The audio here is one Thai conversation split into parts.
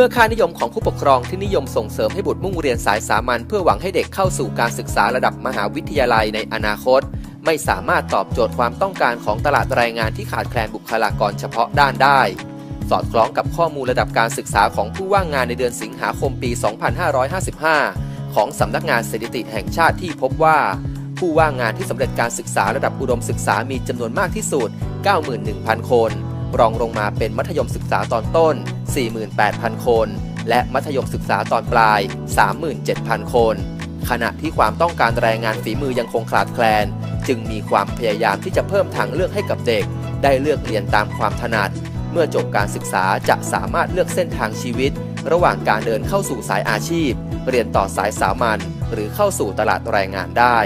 มื่อค่านิยมของผู้ปกครองที่นิยมส่งเสริมให้บุตรมุ่งเรียนสายสามัญเพื่อหวังให้เด็กเข้าสู่การศึกษาระดับมหาวิทยาลัยในอนาคต ไม่สามารถตอบโจทย์ความต้องการของตลาดแรงงานที่ขาดแคลนบุคลากรเฉพาะด้านได้ สอดคล้องกับข้อมูลระดับการศึกษาของผู้ว่างงานในเดือนสิงหาคมปี 2555 ของสำนักงานสถิติแห่งชาติที่พบว่าผู้ว่างงานที่สำเร็จการศึกษาระดับอุดมศึกษามีจำนวนมากที่สุด 91,000 คน รองลงมาเป็นมัธยมศึกษาตอนต้น 48,000 คน และมัธยมศึกษาตอนปลาย 37,000 คน ขณะที่ความต้องการแรงงานฝีมือยังคงขาดแคลน จึงมีความพยายามที่จะเพิ่มทางเลือกให้กับเด็ก ได้เลือกเรียนตามความถนัด เมื่อจบการศึกษาจะสามารถเลือกเส้นทางชีวิต ระหว่างการเดินเข้าสู่สายอาชีพ เรียนต่อสายสามัญหรือเข้าสู่ตลาดแรงงานได้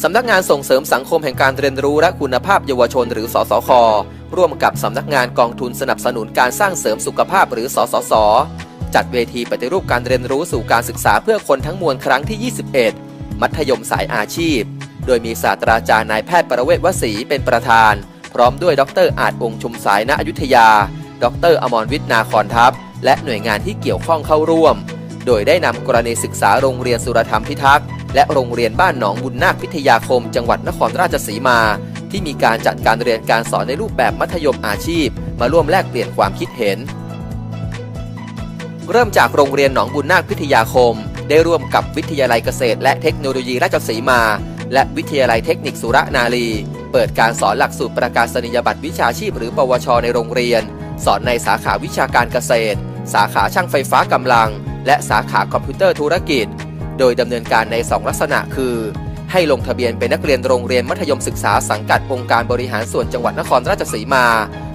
สำนักงานส่งเสริมสังคมแห่งการเรียนรู้และคุณภาพเยาวชนหรือ สสค ร่วมกับสำนักงานกองทุนสนับสนุนการสร้างเสริมสุขภาพหรือ สสส จัดเวทีปฏิรูปการเรียนรู้สู่การศึกษาเพื่อคนทั้งมวลครั้งที่ 21 มัธยมสายอาชีพ โดยมีศาสตราจารย์นายแพทย์ประเวศวสีเป็นประธาน พร้อมด้วยดรอาจองค์ชุมสายณอยุธยา ดรอมรวิทย์นาคอนทัพ และหน่วยงานที่เกี่ยวข้องเข้าร่วม โดยได้นำกรณีศึกษาโรงเรียนสุรธรรมพิทักษ์ และโรงเรียนบ้านหนองบุญนาคพิทยาคม จังหวัดนครราชสีมา ที่มีการจัดการเรียนการสอนในรูปแบบมัธยมอาชีพ มาร่วมแลกเปลี่ยนความคิดเห็น เริ่มจากโรงเรียนหนองบุญนาคพิทยาคม ได้ร่วมกับวิทยาลัยเกษตร และเทคโนโลยีราชสีมา และวิทยาลัยเทคนิคสุรนารี เปิดการสอนหลักสูตรประกาศนียบัตรวิชาชีพ หรือปวช ในโรงเรียน สอนในสาขาวิชาการเกษตร สาขาช่างไฟฟ้ากำลัง และสาขาคอมพิวเตอร์ธุรกิจ โดยดำเนินการใน 2 ลักษณะคือ ให้ลงทะเบียนเป็นนักเรียนโรงเรียนมัธยมศึกษาสังกัดองค์การบริหารส่วนจังหวัดนครราชสีมา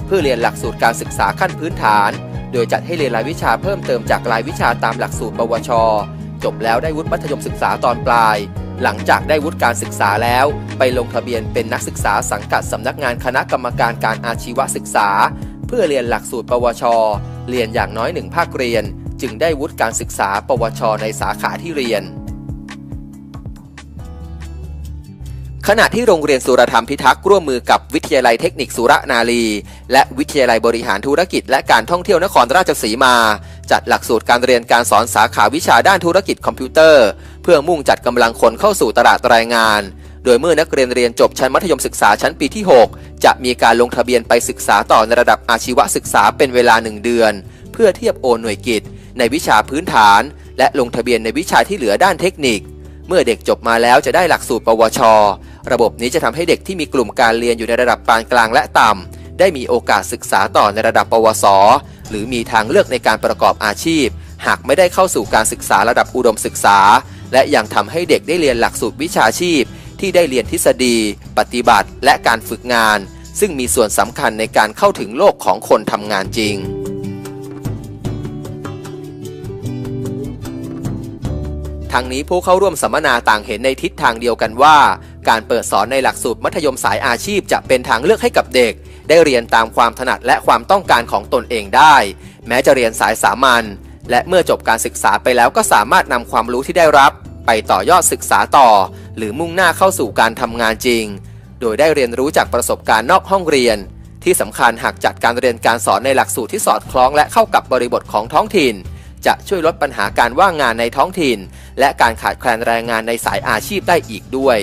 เพื่อเรียนหลักสูตรการศึกษาขั้นพื้นฐาน โดยจัดให้เรียนรายวิชาเพิ่มเติมจากรายวิชาตามหลักสูตรปวช จบแล้วได้วุฒิมัธยมศึกษาตอนปลาย หลังจากได้วุฒิการศึกษาแล้ว ไปลงทะเบียนเป็นนักศึกษาสังกัดสำนักงานคณะกรรมการการอาชีวศึกษา เพื่อเรียนหลักสูตรปวช เรียนอย่างน้อยหนึ่งภาคเรียน จึงได้วุฒิการศึกษา ปวช ในสาขาที่เรียน ขณะที่โรงเรียนสุรธรรมพิทักษ์ร่วมมือกับวิทยาลัยเทคนิคสุรนารี และวิทยาลัยบริหารธุรกิจ และการท่องเที่ยวนครราชสีมา จัดหลักสูตรการเรียนการสอนสาขาวิชาด้านธุรกิจคอมพิวเตอร์ เพื่อมุ่งจัดกำลังคนเข้าสู่ตลาดแรงงานโดยเมื่อนักเรียนเรียนจบชั้นมัธยมศึกษาชั้นปีที่ 6 จะมีการลงทะเบียนไปศึกษาต่อในระดับอาชีวศึกษาเป็นเวลา 1 เดือน เพื่อเทียบโอนหน่วยกิจ ในวิชาพื้นฐาน และลงทะเบียนในวิชาที่เหลือด้านเทคนิค เมื่อเด็กจบมาแล้วจะได้หลักสูตร ปวช ระบบนี้จะทำให้เด็กที่มีกลุ่มการเรียนอยู่ในระดับปานกลางและต่ำได้มีโอกาสศึกษาต่อในระดับ ปวส หรือมีทางเลือกในการประกอบอาชีพ หากไม่ได้เข้าสู่การศึกษาระดับอุดมศึกษา และยังทำให้เด็กได้เรียนหลักสูตรวิชาชีพ ที่ได้เรียนทฤษฎี ปฏิบัติ และการฝึกงาน ซึ่งมีส่วนสำคัญในการเข้าถึงโลกของคนทำงานจริง ทั้งนี้ผู้เข้าร่วมสัมมนาต่างเห็นในทิศทางเดียวกันว่า การเปิดสอนในหลักสูตรมัธยมสายอาชีพจะเป็นทางเลือกให้กับเด็ก ได้เรียนตามความถนัดและความต้องการของตนเองได้ แม้จะเรียนสายสามัญและเมื่อจบการศึกษาไปแล้วก็สามารถนำความรู้ที่ได้รับ ไปต่อยอดศึกษาต่อ หรือมุ่งหน้าเข้าสู่การทำงานจริง โดยได้เรียนรู้จากประสบการณ์นอกห้องเรียน ที่สำคัญหากจัดการเรียนการสอนในหลักสูตรที่สอดคล้องและเข้ากับบริบทของท้องถิ่น จะช่วยลดปัญหาการว่างงานในท้องถิ่น และการขาดแคลนแรงงานในสายอาชีพได้อีกด้วย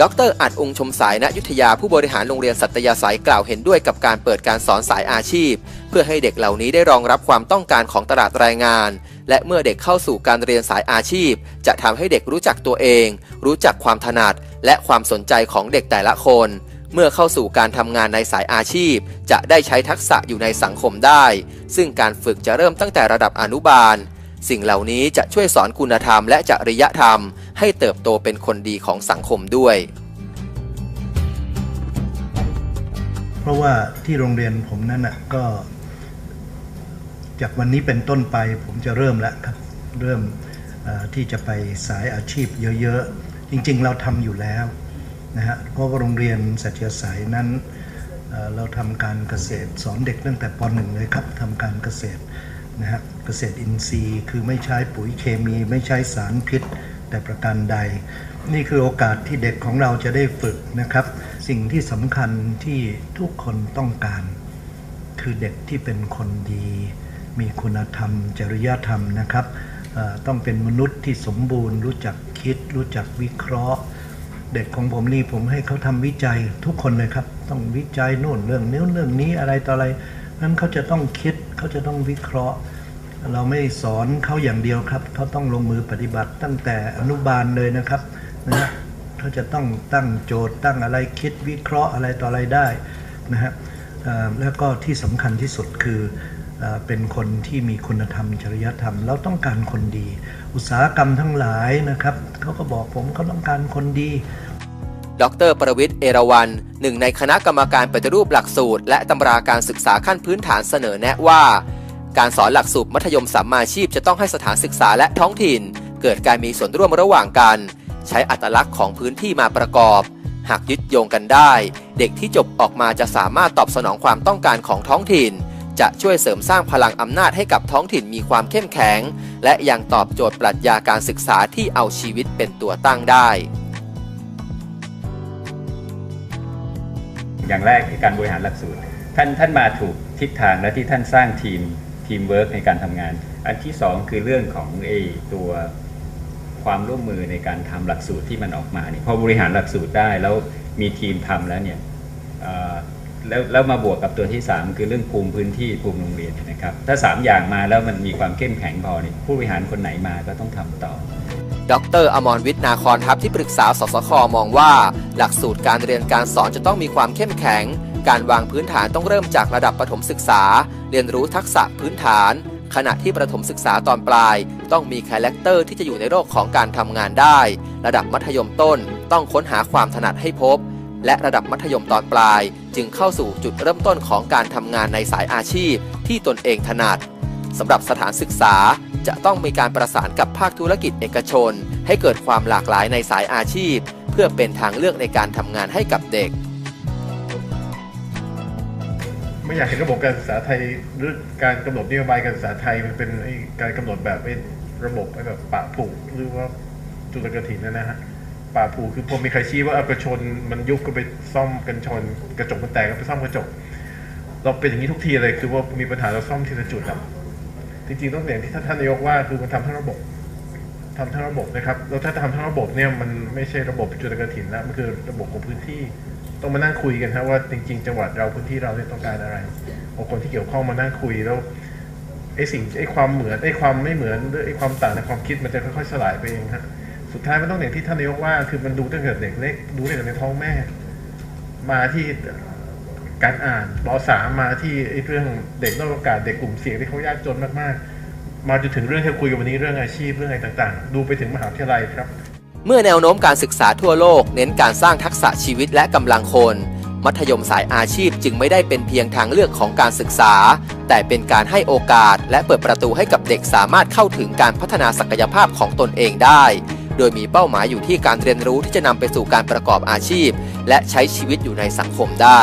ดรอัดองค์ชมสายณยุทธยาผู้บริหารโรงเรียนสัตยาสายกล่าวเห็นด้วยกับการเปิดการสอนสายอาชีพ เพื่อให้เด็กเหล่านี้ได้รองรับความต้องการของตลาดแรงงาน และเมื่อเด็กเข้าสู่การเรียนสายอาชีพ จะทำให้เด็กรู้จักตัวเอง รู้จักความถนัด และความสนใจของเด็กแต่ละคน เมื่อเข้าสู่การทำงานในสายอาชีพ จะได้ใช้ทักษะอยู่ในสังคมได้ ซึ่งการฝึกจะเริ่มตั้งแต่ระดับอนุบาล สิ่งเหล่านี้จะช่วยสอนคุณธรรมและจริยธรรม ให้เติบโตเป็นคนดีของสังคมด้วย เพราะว่าที่โรงเรียนผมนั่นน่ะก็ จากวันนี้เป็นต้นไปผมจะเริ่มแล้วครับ เริ่มที่จะไปสายอาชีพเยอะๆ จริงๆ เราทำอยู่แล้ว นะฮะเพราะว่าโรงเรียนสัจยสายนั้นเเราทำการเกษตรสอนเด็กตั้งแต่ป .1 เลยครับทำการเกษตรนะฮะเกษตรอินทรีย์คือไม่ใช้ปุ๋ยเคมีไม่ใช้สารพิษ แต่ประการใด นี่คือโอกาสที่เด็กของเราจะได้ฝึกนะครับ สิ่งที่สำคัญที่ทุกคนต้องการ คือเด็กที่เป็นคนดี มีคุณธรรม จริยธรรมนะครับต้องเป็นมนุษย์ที่สมบูรณ์ รู้จักคิด รู้จักวิเคราะห์ เด็กของผมนี่ผมให้เขาทำวิจัยทุกคนเลยครับ ต้องวิจัยโน่นเรื่องนี้เรื่องนี้อะไรต่ออะไรนั้นเขาจะต้องคิดเขาจะต้องวิเคราะห์ เราไม่สอนเขาอย่างเดียวครับเขาต้องลงมือปฏิบัติตั้งแต่อนุบาลเลยนะครับนะฮะเขาจะต้องตั้งโจทย์ตั้งอะไรคิดวิเคราะห์อะไรต่ออะไรได้นะฮะแล้วก็ที่สำคัญที่สุดคือเอ่อเป็นคนที่มีคุณธรรมจริยธรรม เราต้องการคนดี อุตสาหกรรมทั้งหลายนะครับเขาก็บอกผมเขาต้องการคนดี ดรประวิทย์เอราวันหนึ่งในคณะกรรมการปฏิรูปหลักสูตร และตำราการศึกษาขั้นพื้นฐานเสนอแนะว่า การสอนหลักสูตรมัธยมสัมมาชีพจะต้องให้สถานศึกษาและท้องถิ่น เกิดการมีส่วนร่วมระหว่างกัน ใช้อัตลักษณ์ของพื้นที่มาประกอบ หากยึดโยงกันได้ เด็กที่จบออกมาจะสามารถตอบสนองความต้องการของท้องถิ่น จะช่วยเสริมสร้างพลังอำนาจให้กับท้องถิ่นมีความเข้มแข็ง และยังตอบโจทย์ปรัชญาการศึกษาที่เอาชีวิตเป็นตัวตั้งได้ อย่างแรกคือการบริหารหลักสูตร ท่านท่านมาถูกทิศทางและที่ท่านสร้างทีมทีมเวิร์กในการทำงาน อันที่สองคือเรื่องของเอตัวความร่วมมือในการทำหลักสูตรที่มันออกมาเนี่ยพอบริหารหลักสูตรได้แล้วมีทีมทำแล้วเนี่ย แล้วแล้วมาบวกกับตัวที่ 3 คือเรื่องภูมิพื้นที่ภูมิโรงเรียนนะครับ ถ้า 3 อย่างมาแล้วมันมีความเข้มแข็งพอเนี่ยผู้บริหารคนไหนมาก็ต้องทำต่อ ดรอมรวิทย์นาคอนทัพที่ปรึกษาสสคมองว่า หลักสูตรการเรียนการสอนจะต้องมีความเข้มแข็ง การวางพื้นฐานต้องเริ่มจากระดับประถมศึกษา เรียนรู้ทักษะพื้นฐาน ขณะที่ประถมศึกษาตอนปลาย ต้องมีคาแรคเตอร์ที่จะอยู่ในโลกของการทำงานได้ ระดับมัธยมต้น ต้องค้นหาความถนัดให้พบ และระดับมัธยมตอนปลาย จึงเข้าสู่จุดเริ่มต้นของการทำงานในสายอาชีพที่ตนเองถนัดสำหรับสถานศึกษาจะต้องมีการประสานกับภาคธุรกิจเอกชน ให้เกิดความหลากหลายในสายอาชีพ เพื่อเป็นทางเลือกในการทำงานให้กับเด็ก ไม่อยากเห็นระบบการศึกษาไทยหรือการกำหนดนโยบายการศึกษาไทยมันเป็นการกำหนดแบบไอ้ระบบแบบปะผูกหรือว่าจุลกระถินนนะฮะ ปะผูกคือพอมีใครชี้ว่าเอากระชนมันยุบก็ไปซ่อมกันชน กระจกมันแตกก็ไปซ่อมกระจก เราเป็นอย่างนี้ทุกทีเลยคือว่ามีปัญหาเราซ่อมทีละจุดครับจริงๆต้องอย่างที่ท่านนายกว่าคือมันทำทั้งระบบทำทั้งระบบนะครับแล้วถ้าทำทั้งระบบเนี่ยมันไม่ใช่ระบบจุลกระถินแล้วมันคือระบบของพื้นที่ต้องมานั่งคุยกันครับว่าจริง ๆ จังหวัดเราพื้นที่เราเนี่ยต้องการอะไรเอาคนที่เกี่ยวข้องมานั่งคุยแล้วไอ้สิ่งไอ้ความเหมือนไอ้ความไม่เหมือนหรือไอ้ความต่างในความคิดมันจะค่อยๆสลายไปเองฮะ สุดท้ายมันต้องอย่างที่ท่านนายกว่า คือมันดูตั้งแต่เด็กเล็กดูตั้งแต่ในท้องแม่ มาที่การอ่านปสามมาที่ไอ้เรื่องเด็กนอกโอกาสเด็กกลุ่มเสี่ยงที่เขายากจนมากๆ มาจนถึงเรื่องที่คุยกันวันนี้เรื่องอาชีพเรื่องอะไรต่างๆ ดูไปถึงมหาวิทยาลัยครับ เมื่อแนวโน้มการศึกษาทั่วโลก เน้นการสร้างทักษะชีวิตและกำลังคน มัธยมสายอาชีพจึงไม่ได้เป็นเพียงทางเลือกของการศึกษา แต่เป็นการให้โอกาส และเปิดประตูให้กับเด็กสามารถเข้าถึงการพัฒนาศักยภาพของตนเองได้ โดยมีเป้าหมายอยู่ที่การเรียนรู้ที่จะนำไปสู่การประกอบอาชีพ และใช้ชีวิตอยู่ในสังคมได้